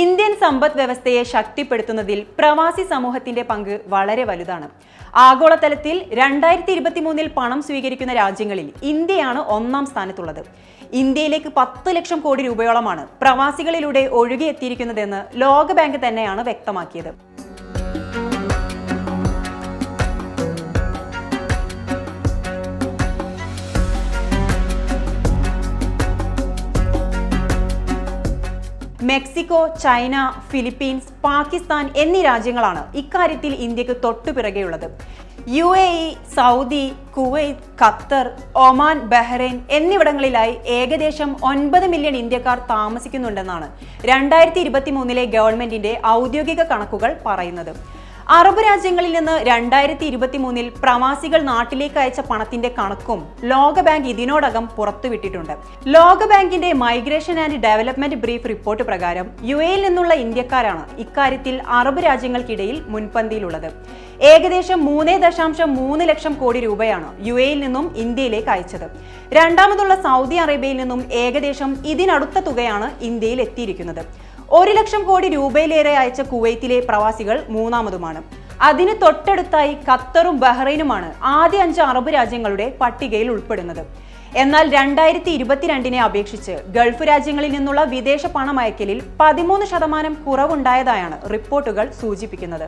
Indian സമ്പദ് വ്യവസ്ഥയെ ശക്തിപ്പെടുത്തുന്നതിൽ പ്രവാസി സമൂഹത്തിന്റെ പങ്ക് വളരെ വലുതാണ്. ആഗോളതലത്തിൽ രണ്ടായിരത്തി ഇരുപത്തി മൂന്നിൽ പണം സ്വീകരിക്കുന്ന രാജ്യങ്ങളിൽ ഇന്ത്യയാണ് ഒന്നാം സ്ഥാനത്തുള്ളത്. ഇന്ത്യയിലേക്ക് പത്ത് ലക്ഷം കോടി രൂപയോളമാണ് പ്രവാസികളിലൂടെ ഒഴുകിയെത്തിയിരിക്കുന്നതെന്ന് ലോകബാങ്ക് തന്നെയാണ് വ്യക്തമാക്കിയത്. മെക്സിക്കോ ചൈന ഫിലിപ്പീൻസ് പാകിസ്ഥാൻ എന്നീ രാജ്യങ്ങളാണ് ഇക്കാര്യത്തിൽ ഇന്ത്യയ്ക്ക് തൊട്ടുപിറകെയുള്ളത് U A E Saudi Kuwait Qatar Oman Bahrain എന്നിവിടങ്ങളിലായി ഏകദേശം ഒൻപത് മില്യൺ ഇന്ത്യക്കാർ താമസിക്കുന്നുണ്ടെന്നാണ് രണ്ടായിരത്തി ഇരുപത്തി മൂന്നിലെ ഗവൺമെന്റിന്റെ ഔദ്യോഗിക കണക്കുകൾ പറയുന്നത്. അറബ് രാജ്യങ്ങളിൽ നിന്ന് രണ്ടായിരത്തി ഇരുപത്തി മൂന്നിൽ പ്രവാസികൾ നാട്ടിലേക്ക് അയച്ച പണത്തിന്റെ കണക്കും ലോകബാങ്ക് ഇതിനോടകം പുറത്തുവിട്ടിട്ടുണ്ട്. ലോകബാങ്കിന്റെ migration and development brief report പ്രകാരം യു എയിൽ നിന്നുള്ള ഇന്ത്യക്കാരാണ് ഇക്കാര്യത്തിൽ അറബ് രാജ്യങ്ങൾക്കിടയിൽ മുൻപന്തിയിലുള്ളത്. ഏകദേശം മൂന്ന് ദശാംശം മൂന്ന് ലക്ഷം കോടി രൂപയാണ് യു എയിൽ നിന്നും ഇന്ത്യയിലേക്ക് അയച്ചത്. രണ്ടാമതുള്ള സൗദി അറേബ്യയിൽ നിന്നും ഏകദേശം ഇതിനടുത്ത തുകയാണ് ഇന്ത്യയിൽ എത്തിയിരിക്കുന്നത്. ഒരു ലക്ഷം കോടി രൂപയിലേറെ അയച്ച കുവൈത്തിലെ പ്രവാസികൾ മൂന്നാമതുമാണ്. അതിന് തൊട്ടടുത്തായി ഖത്തറും ബഹ്റൈനുമാണ് ആദ്യ അഞ്ച് അറബ് രാജ്യങ്ങളുടെ പട്ടികയിൽ ഉൾപ്പെടുന്നത്. എന്നാൽ രണ്ടായിരത്തി ഇരുപത്തിരണ്ടിനെ അപേക്ഷിച്ച് ഗൾഫ് രാജ്യങ്ങളിൽ നിന്നുള്ള വിദേശ പണമയക്കലിൽ പതിമൂന്ന് ശതമാനം കുറവുണ്ടായതായാണ് റിപ്പോർട്ടുകൾ സൂചിപ്പിക്കുന്നത്.